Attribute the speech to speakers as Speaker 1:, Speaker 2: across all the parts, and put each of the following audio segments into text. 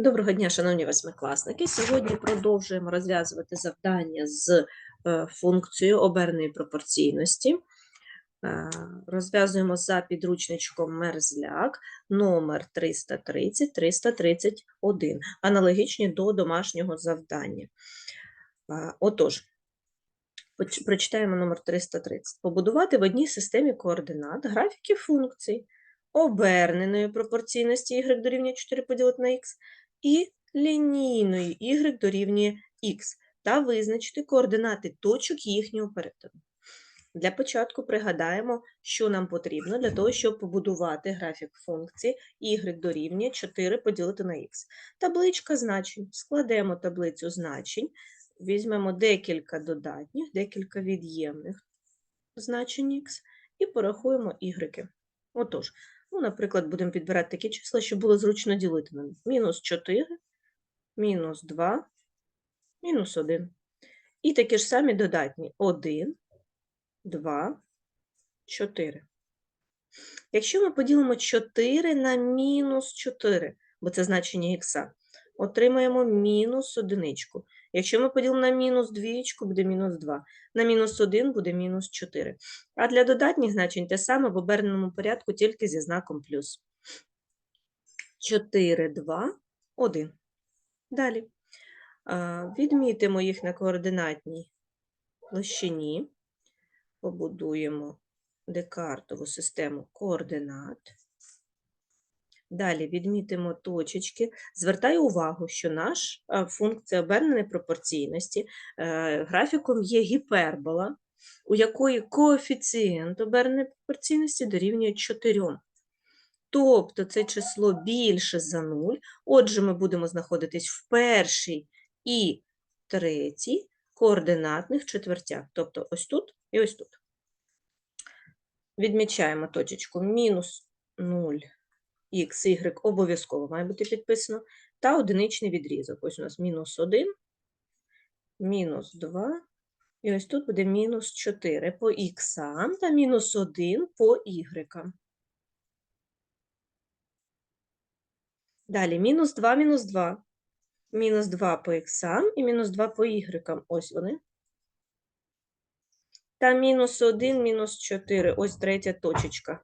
Speaker 1: Доброго дня, шановні восьмикласники. Сьогодні продовжуємо розв'язувати завдання з е, функцією оберної пропорційності. Е, Розв'язуємо за підручничком Мерзляк номер 330-331, аналогічні до домашнього завдання. Е, Отож, прочитаємо номер 330. Побудувати в одній системі координат графіки функцій оберненої пропорційності y дорівнює 4 поділити на x і лінійної y дорівнює x та визначити координати точок їхнього перетину. Для початку пригадаємо, що нам потрібно для того, щоб побудувати графік функції y дорівнює 4 поділити на x. Табличка значень. Складемо таблицю значень, візьмемо декілька додатніх, декілька від'ємних значень x і порахуємо y. Отож, Ну, наприклад, будемо підбирати такі числа, щоб було зручно ділити на них. Мінус 4, мінус 2, мінус 1. І такі ж самі додатні 1, 2, 4. Якщо ми поділимо 4 на мінус 4, бо це значення х, отримаємо мінус одиничку. Якщо ми поділимо на мінус двічку, буде мінус 2. На мінус 1 буде мінус 4. А для додатніх значень те саме в оберненому порядку, тільки зі знаком плюс. 4, 2, 1. Далі. Відмітимо їх на координатній площині. Побудуємо декартову систему координат. Далі відмітимо точечки. Звертаю увагу, що наш функція оберненої пропорційності е, графіком є гіпербола, у якої коефіцієнт оберненої пропорційності дорівнює 4. Тобто це число більше за 0. Отже, ми будемо знаходитись в першій і третій координатних четвертях. Тобто ось тут і ось тут. Відмічаємо точечку мінус 0 x, y обов'язково має бути підписано, та одиничний відрізок. Ось у нас мінус 1, мінус 2, і ось тут буде мінус 4 по х та мінус 1 по y. Далі мінус 2, мінус 2. Мінус 2 по х і мінус 2 по y. Ось вони. Та мінус 1, мінус 4. Ось третя точечка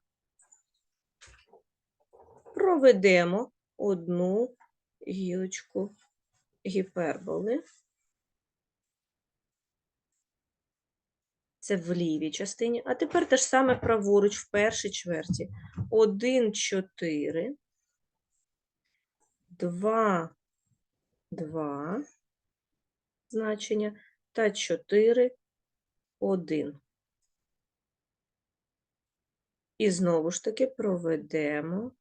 Speaker 1: проведемо одну гілочку гіперболи. Це в лівій частині. А тепер те ж саме праворуч в першій чверті. 1, 4, 2, 2 значення та 4, 1. І знову ж таки проведемо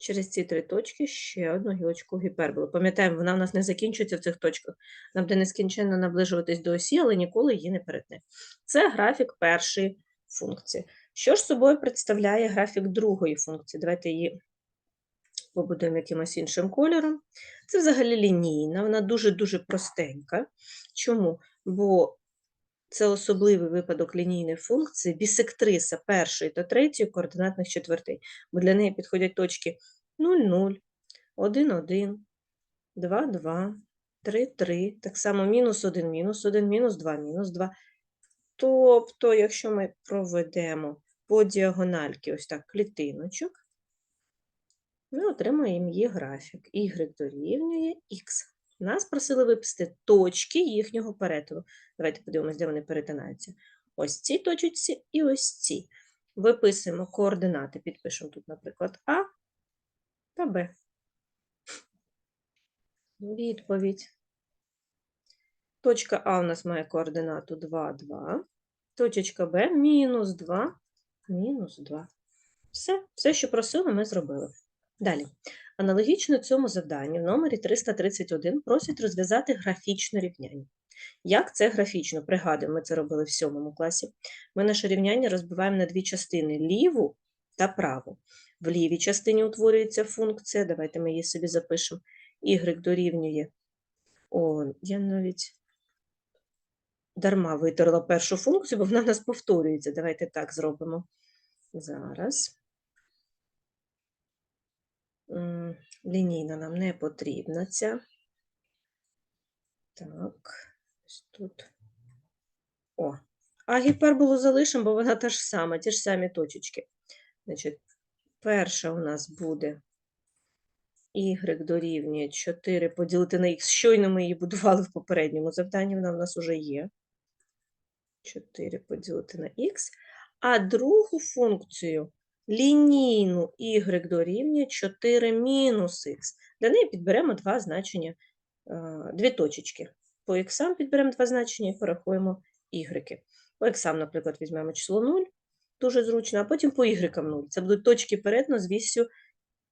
Speaker 1: через ці три точки ще одну гілочку гіперболи. Пам'ятаємо, вона у нас не закінчується в цих точках. Нам буде нескінченно наближуватись до осі, але ніколи її не перетне. Це графік першої функції. Що ж собою представляє графік другої функції? Давайте її побудуємо якимось іншим кольором. Це взагалі лінійна, вона дуже-дуже простенька. Чому? Бо це особливий випадок лінійної функції бісектриса першої та третьої координатних четвертей, бо для неї підходять точки 0, 0, 1, 1, 2, 2, 3, 3, так само мінус 1, мінус 1, мінус 2, мінус 2. Тобто, якщо ми проведемо по діагональки ось так клітиночок, ми отримаємо її графік. Y дорівнює Х. Нас просили виписати точки їхнього перетину. Давайте подивимось, де вони перетинаються. Ось ці точці і ось ці. Виписуємо координати, підпишемо тут, наприклад, А та Б. Відповідь. Точка А у нас має координату 2, 2. Точечка Б мінус 2, мінус 2. Все, все, що просили, ми зробили. Далі. Аналогічно цьому завданню в номері 331 просять розв'язати графічне рівняння. Як це графічно? Пригадуємо, ми це робили в сьомому класі. Ми наше рівняння розбиваємо на дві частини ліву та праву. В лівій частині утворюється функція, давайте ми її собі запишемо. Y дорівнює. О, я навіть дарма витерла першу функцію, бо вона в нас повторюється. Давайте так зробимо. Зараз. Лінійна нам не потрібна ця. Так, ось тут. О, а гіперболу залишимо, бо вона та ж сама, ті ж самі точечки. Значить, перша у нас буде y дорівнює 4 поділити на х. Щойно ми її будували в попередньому завданні, вона в нас вже є. 4 поділити на х. А другу функцію лінійну y дорівнює 4 мінус х. Для неї підберемо два значення, е, дві точечки. По х підберемо два значення і порахуємо y. По х, наприклад, візьмемо число 0, дуже зручно, а потім по y 0. Це будуть точки перетину з вісю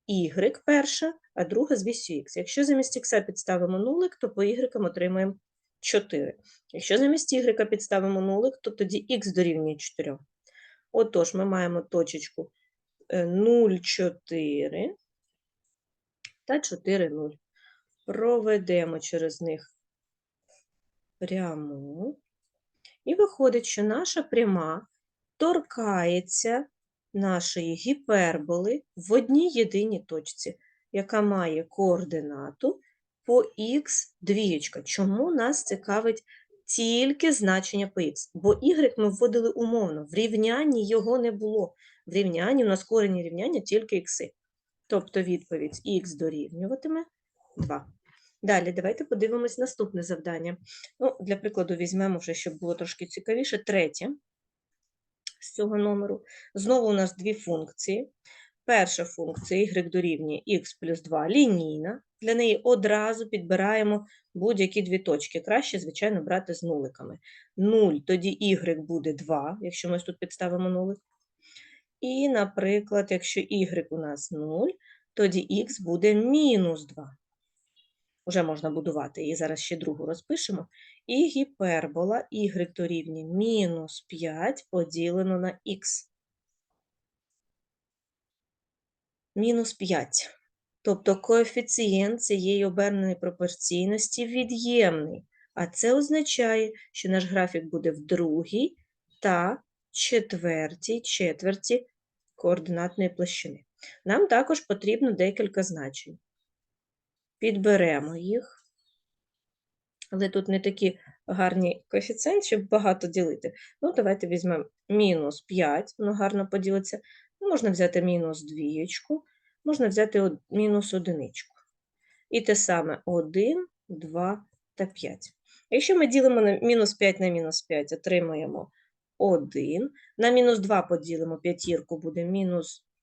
Speaker 1: y перша, а друга з вісю х. Якщо замість х підставимо нулик, то по y отримаємо 4. Якщо замість y підставимо нулик, то тоді х дорівнює 4. Отож, ми маємо точечку е, 0, 4 та 4, 0. Проведемо через них пряму. І виходить, що наша пряма торкається нашої гіперболи в одній єдиній точці, яка має координату по х двієчка. Чому нас цікавить тільки значення по х? Бо y ми вводили умовно, в рівнянні його не було. В рівнянні, у нас корені рівняння тільки х. Тобто відповідь х дорівнюватиме 2. Далі, давайте подивимось наступне завдання. Ну, для прикладу, візьмемо вже, щоб було трошки цікавіше, третє з цього номеру. Знову у нас дві функції. Перша функція y дорівнює х плюс 2 лінійна. Для неї одразу підбираємо будь-які дві точки. Краще, звичайно, брати з нуликами. 0, тоді y буде 2, якщо ми тут підставимо нулик. І, наприклад, якщо y у нас 0, тоді х буде мінус 2. Уже можна будувати, і зараз ще другу розпишемо. І гіпербола y дорівнює мінус 5 поділено на х. Мінус 5. Тобто коефіцієнт цієї оберненої пропорційності від'ємний. А це означає, що наш графік буде в другій та четвертій четверті координатної площини. Нам також потрібно декілька значень. Підберемо їх. Але тут не такі гарні коефіцієнти, щоб багато ділити. Ну, давайте візьмемо мінус 5, воно гарно поділиться. Можна взяти мінус двієчку, можна взяти мінус одиничку. І те саме 1, 2 та 5. Якщо ми ділимо на мінус 5 на мінус 5, отримаємо 1. На мінус 2 поділимо п'ятірку, буде,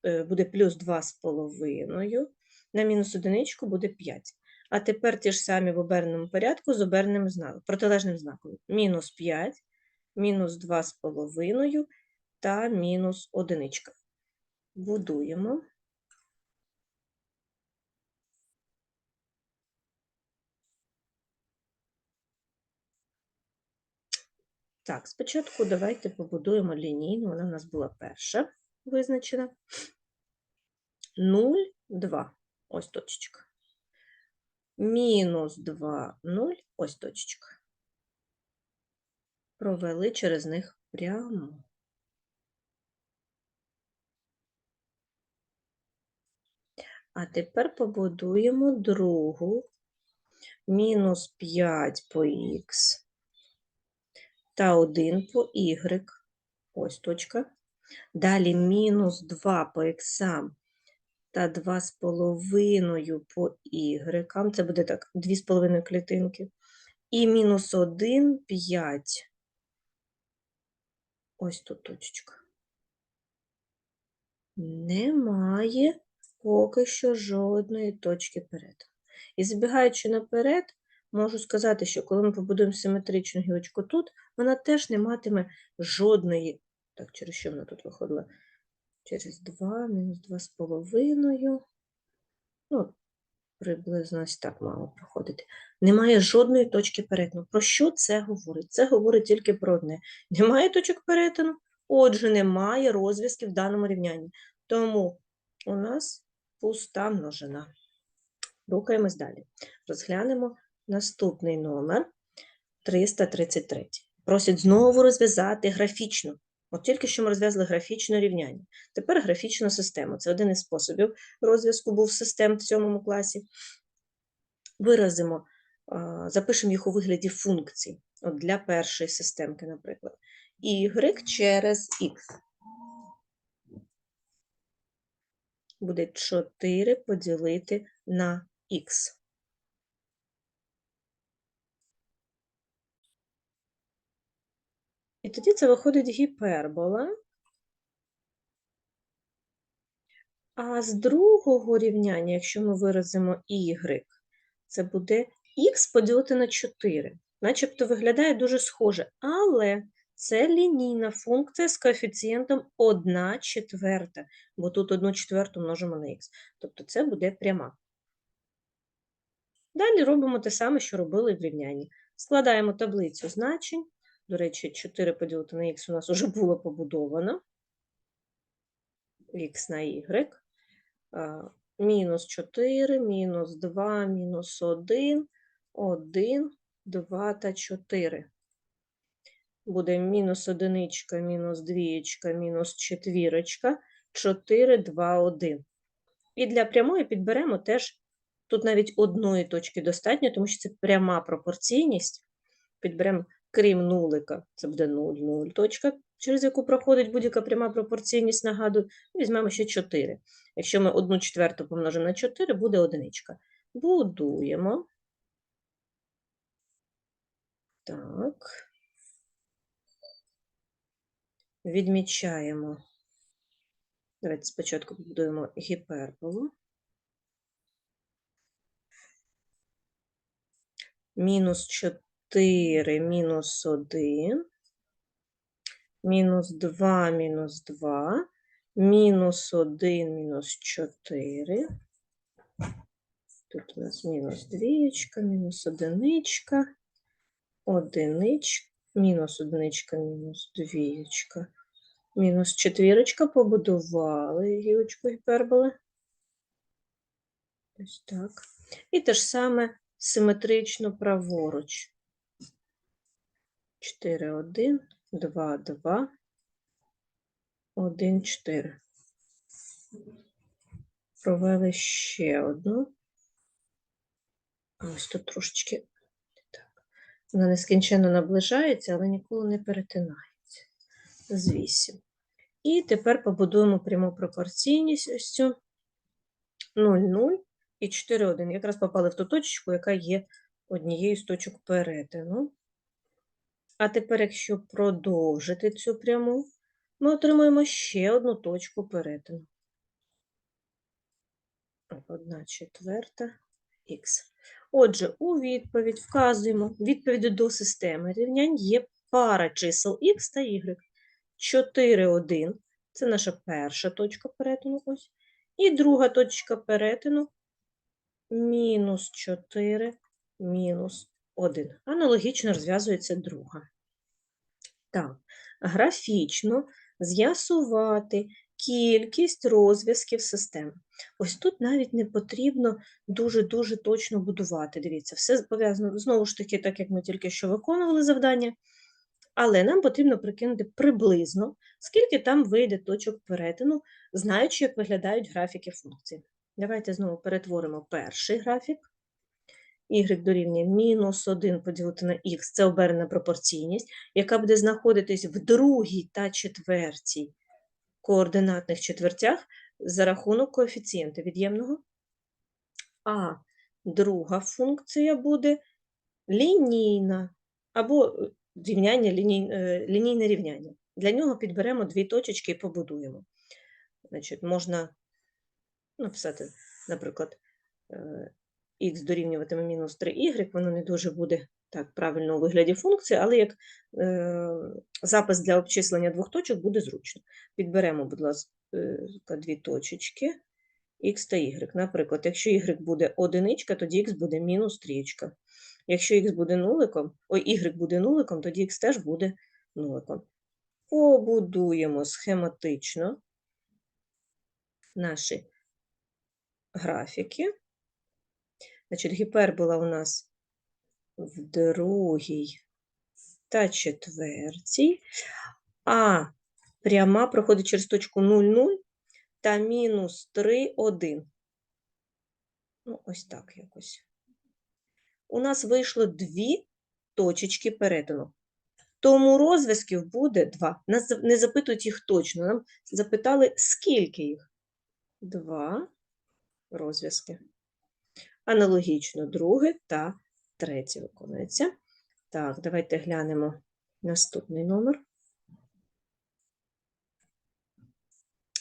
Speaker 1: е, буде плюс 2,5. На мінус одиничку буде 5. А тепер ті ж самі в оберненому порядку з оберненим знаком, протилежним знаком. Мінус 5, мінус 2,5 та мінус одиничка. Будуємо. Так, спочатку давайте побудуємо лінійну, вона в нас була перша визначена. 0, 2. Ось точечка. Мінус 2, 0, ось точечка. Провели через них прямо. А тепер побудуємо другу. Мінус 5 по х та 1 по y. Ось точка. Далі мінус 2 по х та 2,5 по y. Це буде так, 2,5 клітинки. І мінус 1, 5. Ось тут точечка. Немає поки що жодної точки перетину. І забігаючи наперед, можу сказати, що коли ми побудуємо симетричну гілочку тут, вона теж не матиме жодної. Так, через що вона тут виходила? Через 2, мінус 2,5. Ну, приблизно ось так мало проходити. Немає жодної точки перетину. Про що це говорить? Це говорить тільки про одне. Немає точок перетину, отже, немає розв'язків в даному рівнянні. Тому у нас пуста множина. Рухаємось далі. Розглянемо наступний номер 333. Просять знову розв'язати графічно. От тільки що ми розв'язали графічне рівняння. Тепер графічна система. Це один із способів розв'язку був систем в сьомому класі. Виразимо, запишемо їх у вигляді функцій. От для першої системки, наприклад. Y через X. Буде 4 поділити на Х. І тоді це виходить гіпербола. А з другого рівняння, якщо ми виразимо y, це буде х поділити на 4. Начебто виглядає дуже схоже, але це лінійна функція з коефіцієнтом 1 четверта, бо тут 1 четверту множимо на х. Тобто це буде пряма. Далі робимо те саме, що робили в рівнянні. Складаємо таблицю значень. До речі, 4 поділити на х у нас вже було побудовано. х на y. Мінус 4, мінус 2, мінус 1, 1, 2 та 4. Буде мінус одиничка, мінус двієчка, мінус четвірочка, 4, 2, 1. І для прямої підберемо теж, тут навіть одної точки достатньо, тому що це пряма пропорційність. Підберемо крім нулика, це буде 0, 0 точка, через яку проходить будь-яка пряма пропорційність, нагадую, візьмемо ще 4. Якщо ми 1 четверту помножимо на 4, буде одиничка. Будуємо. Так. Відмічаємо. Давайте спочатку побудуємо гіперболу. Мінус 4, мінус 1, мінус 2, мінус 2, мінус 1, мінус 4. Тут у нас мінус двієчка, мінус одиничка, одиничка, мінус одиничка, мінус двієчка, мінус четвірочка, побудували гілочку гіперболи. Ось так. І те ж саме симетрично праворуч. 4, 1, 2, 2, 1, 4. Провели ще одну. Ось тут трошечки так. Вона нескінченно наближається, але ніколи не перетинається. З 8. І тепер побудуємо пряму пропорційність ось цю 0, 0 і 4, 1. Якраз попали в ту точку, яка є однією з точок перетину. А тепер, якщо продовжити цю пряму, ми отримаємо ще одну точку перетину. Одна четверта х. Отже, у відповідь вказуємо, відповіді до системи рівнянь є пара чисел х та y. 4, 1 – це наша перша точка перетину. ось. І друга точка перетину мінус 4, мінус 1. Аналогічно розв'язується друга. Так, графічно з'ясувати кількість розв'язків системи. Ось тут навіть не потрібно дуже-дуже точно будувати. Дивіться, все пов'язано знову ж таки, так як ми тільки що виконували завдання. Але нам потрібно прикинути приблизно, скільки там вийде точок перетину, знаючи, як виглядають графіки функцій. Давайте знову перетворимо перший графік. Y дорівнює мінус 1 поділити на х це обернена пропорційність, яка буде знаходитись в другій та четвертій координатних четвертях за рахунок коефіцієнта від'ємного. А друга функція буде лінійна або е, рівняння, ліній, е, лінійне рівняння. Для нього підберемо дві точечки і побудуємо. Значить, Можна написати, наприклад, х дорівнюватиме мінус 3y, воно не дуже буде так правильно у вигляді функції, але як е, запис для обчислення двох точок буде зручно. Підберемо, будь ласка, дві точечки х та y. Наприклад, якщо y буде одиничка, тоді х буде мінус трієчка. Якщо х буде нуликом, ой, y буде нуликом, тоді х теж буде нуликом. Побудуємо схематично наші графіки. Значить, гіпербола у нас в другій та четвертій, а пряма проходить через точку 0, 0 та мінус 3, 1. Ну, ось так якось. У нас вийшло дві точечки перетину. Тому розв'язків буде два. Нас не запитують їх точно. Нам запитали, скільки їх. Два розв'язки. Аналогічно друге та третє виконується. Так, давайте глянемо наступний номер.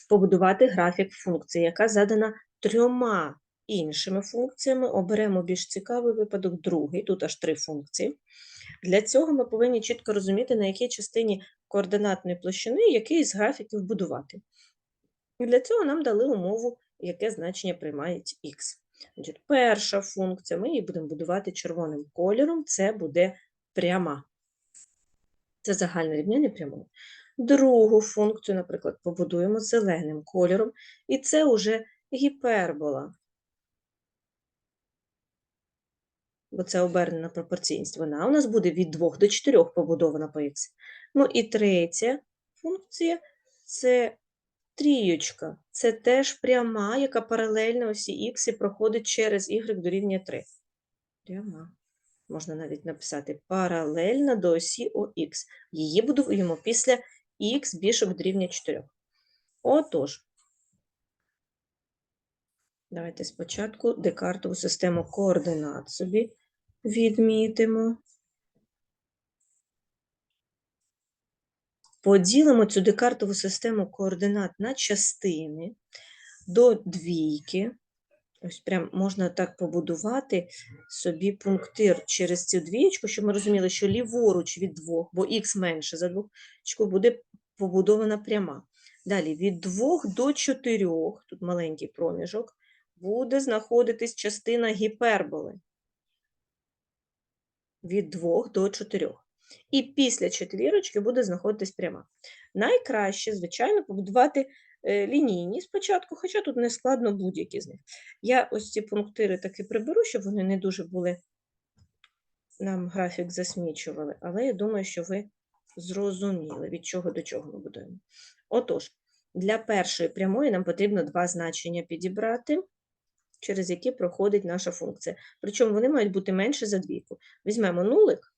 Speaker 1: Побудувати графік функції, яка задана трьома іншими функціями. Оберемо більш цікавий випадок, другий. Тут аж три функції. Для цього ми повинні чітко розуміти, на якій частині координатної площини який з графіків будувати. Для цього нам дали умову, яке значення приймає х. Значить, перша функція, ми її будемо будувати червоним кольором, це буде пряма. Це загальне рівняння прямої. Другу функцію, наприклад, побудуємо зеленим кольором, і це вже гіпербола. Бо це обернена пропорційність. Вона у нас буде від 2 до 4 побудована по х. Ну і третя функція це трієчка. Це теж пряма, яка паралельна осі х і проходить через y дорівнює 3. Пряма. Можна навіть написати паралельна до осі ОХ. Її будуємо після х більше дорівнює 4. Отож, давайте спочатку декартову систему координат собі відмітимо. Поділимо цю декартову систему координат на частини до двійки. Ось прям можна так побудувати собі пунктир через цю двієчку, щоб ми розуміли, що ліворуч від двох, бо х менше за двох, буде побудована пряма. Далі від 2 до 4, тут маленький проміжок, буде знаходитись частина гіперболи. Від 2 до 4. І після четвірочки буде знаходитись пряма. Найкраще, звичайно, побудувати е, лінійні спочатку, хоча тут не складно будь-які з них. Я ось ці пунктири таки приберу, щоб вони не дуже були, нам графік засмічували, але я думаю, що ви зрозуміли, від чого до чого ми будуємо. Отож, для першої прямої нам потрібно два значення підібрати, через які проходить наша функція. Причому вони мають бути менше за двійку. Візьмемо нулик.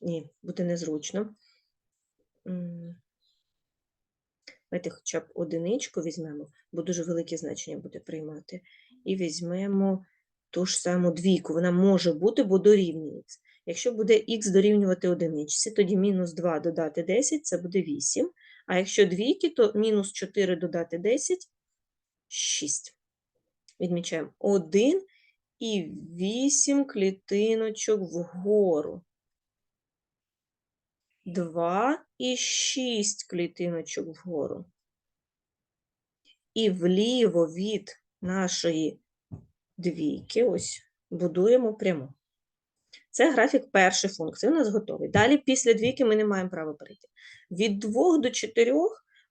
Speaker 1: Ні, буде незручно. Давайте хоча б одиничку візьмемо, бо дуже велике значення буде приймати. І візьмемо ту ж саму двійку. Вона може бути, бо дорівнює. Якщо буде х дорівнювати одиничці, тоді мінус 2 додати 10 це буде 8. А якщо двійки, то мінус 4 додати 10 6. Відмічаємо 1 і 8 клітиночок вгору. 2 і 6 клітиночок вгору. І вліво від нашої двійки, ось, будуємо пряму. Це графік першої функції, у нас готовий. Далі після двійки ми не маємо права перейти. Від 2 до 4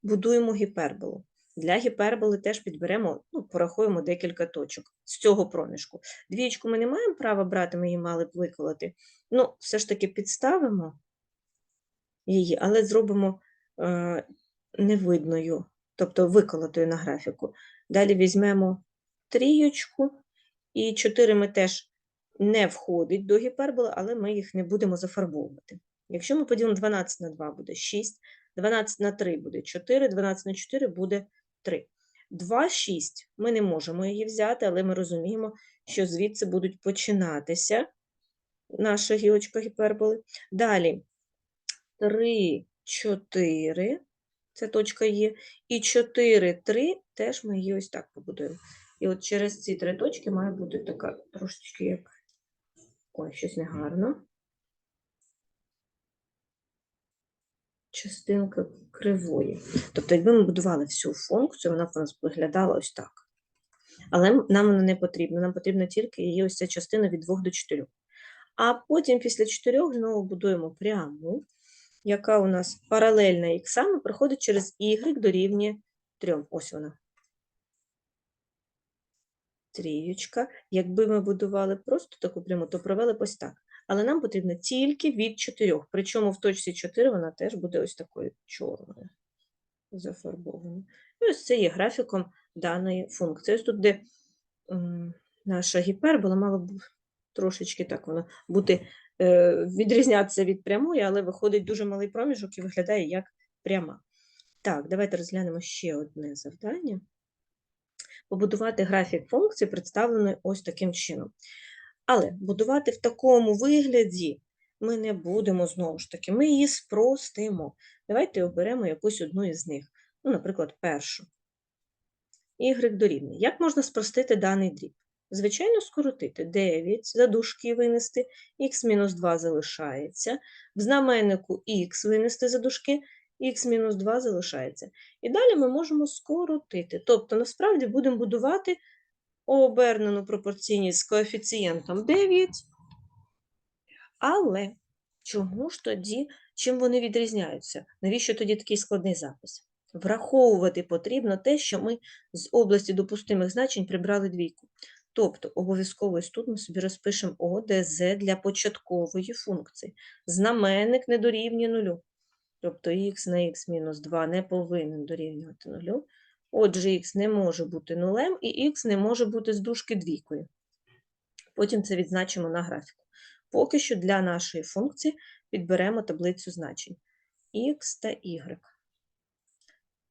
Speaker 1: будуємо гіперболу. Для гіперболи теж підберемо, ну, порахуємо декілька точок з цього проміжку. Двічку ми не маємо права брати, ми її мали б виколоти. Ну, все ж таки підставимо її, але зробимо е, невидною, тобто виколотою на графіку. Далі візьмемо трієчку, і 4 ми теж не входить до гіперболи, але ми їх не будемо зафарбовувати. Якщо ми поділимо 12 на 2 буде 6, 12 на 3 буде 4, 12 на 4 буде 3. 2, 6 ми не можемо її взяти, але ми розуміємо, що звідси будуть починатися наша гілочка гіперболи. Далі 3, 4, це точка є, і 4, 3 теж ми її ось так побудуємо. І от через ці три точки має бути така трошечки як. Ой, щось негарно. Частинка кривої. Тобто, якби ми будували всю функцію, вона б у нас виглядала ось так. Але нам вона не потрібна. Нам потрібна тільки її ось ця частина від 2 до 4. А потім після 4 знову будуємо пряму, яка у нас паралельна х, проходить через y дорівнює 3. Ось вона. Трієчка. Якби ми будували просто таку пряму, то провели ось так. але нам потрібно тільки від 4. Причому в точці 4 вона теж буде ось такою чорною зафарбованою. І ось це є графіком даної функції. Ось тут, де наша гіпербола мала б трошечки так воно бути, відрізнятися від прямої, але виходить дуже малий проміжок і виглядає як пряма. Так, давайте розглянемо ще одне завдання. Побудувати графік функції, представлений ось таким чином. Але будувати в такому вигляді ми не будемо знову ж таки, ми її спростимо. Давайте оберемо якусь одну із них. Ну, наприклад, першу. Y дорівнює. Як можна спростити даний дріб? Звичайно, скоротити 9, за дужки винести, х-2 залишається, в знаменнику х винести за дужки, х-2 залишається. І далі ми можемо скоротити. Тобто, насправді, будемо будувати обернену пропорційність з коефіцієнтом 9, але чому ж тоді, чим вони відрізняються? Навіщо тоді такий складний запис? Враховувати потрібно те, що ми з області допустимих значень прибрали двійку. Тобто обов'язково тут ми собі розпишемо ОДЗ для початкової функції. Знаменник не дорівнює нулю. Тобто х на х мінус 2 не повинен дорівнювати нулю. Отже, х не може бути нулем і х не може бути з дужки двійкою. Потім це відзначимо на графіку. Поки що для нашої функції підберемо таблицю значень х та y.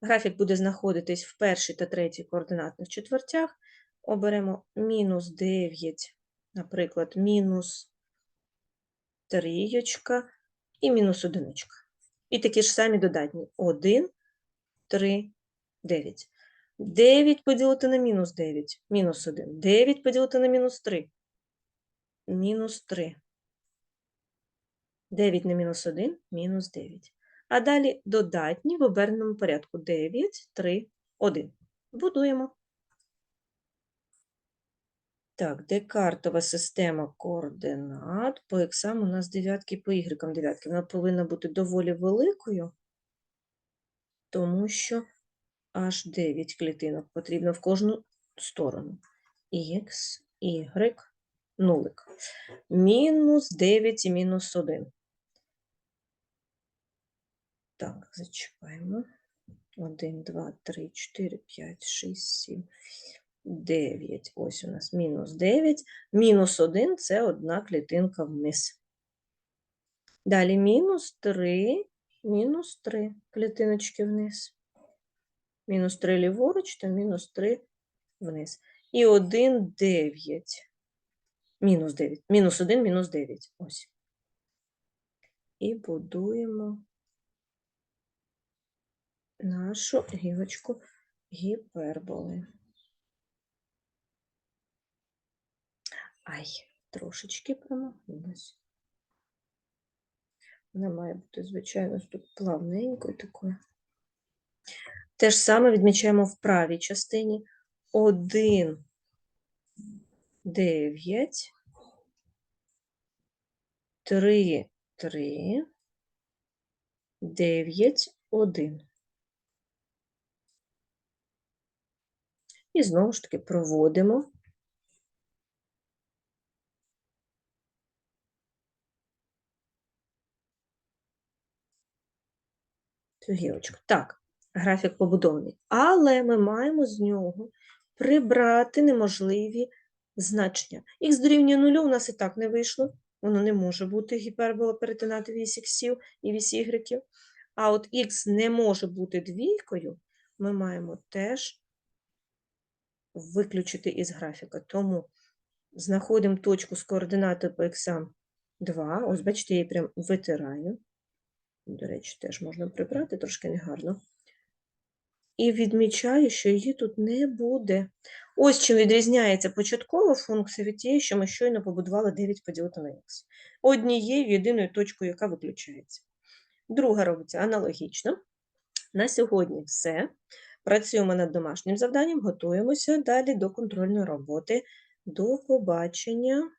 Speaker 1: Графік буде знаходитись в першій та третій координатних четвертях. Оберемо мінус 9, наприклад, мінус трійочка і мінус одиничка. І такі ж самі додатні 1, 3, 9. 9 поділити на мінус 9, мінус 1. 9 поділити на мінус 3, мінус 3. 9 на мінус 1, мінус 9. А далі додатні в оберненому порядку 9, 3, 1. Будуємо. Так, декартова система координат. По іксам у нас дев'ятки, по ігрекам дев'ятки. Вона повинна бути доволі великою, тому що аж 9 клітинок потрібно в кожну сторону. Х, Y, нулик. Мінус 9 і мінус 1. Так, зачіпаємо. 1, 2, 3, 4, 5, 6, 7, 9. Ось у нас мінус 9. Мінус 1 – це одна клітинка вниз. Далі мінус 3, мінус 3 клітиночки вниз. Мінус 3 ліворуч та мінус 3 вниз. І 1, 9. Мінус 9. Мінус 1, мінус 9. Ось. І будуємо нашу гілочку гіперболи. Ай, трошечки промахнулась. Вона має бути, звичайно, тут плавненькою такою. Те ж саме відмічаємо в правій частині 1, 9, 3, 3, 9, 1. І знову ж таки проводимо. Цю гілочку. Так, графік побудований. Але ми маємо з нього прибрати неможливі значення. Х дорівнює нулю у нас і так не вийшло. Воно не може бути гіпербола перетинати вісь іксів і вісь ігреків. А от х не може бути двійкою, ми маємо теж виключити із графіка. Тому знаходимо точку з координатою по х 2. Ось, бачите, я її прям витираю. До речі, теж можна прибрати, трошки негарно. І відмічаю, що її тут не буде. Ось чим відрізняється початкова функція від тієї, що ми щойно побудували 9 поділити на х. Однією єдиною точкою, яка виключається. Друга робиться аналогічно. На сьогодні все. Працюємо над домашнім завданням, готуємося далі до контрольної роботи. До побачення!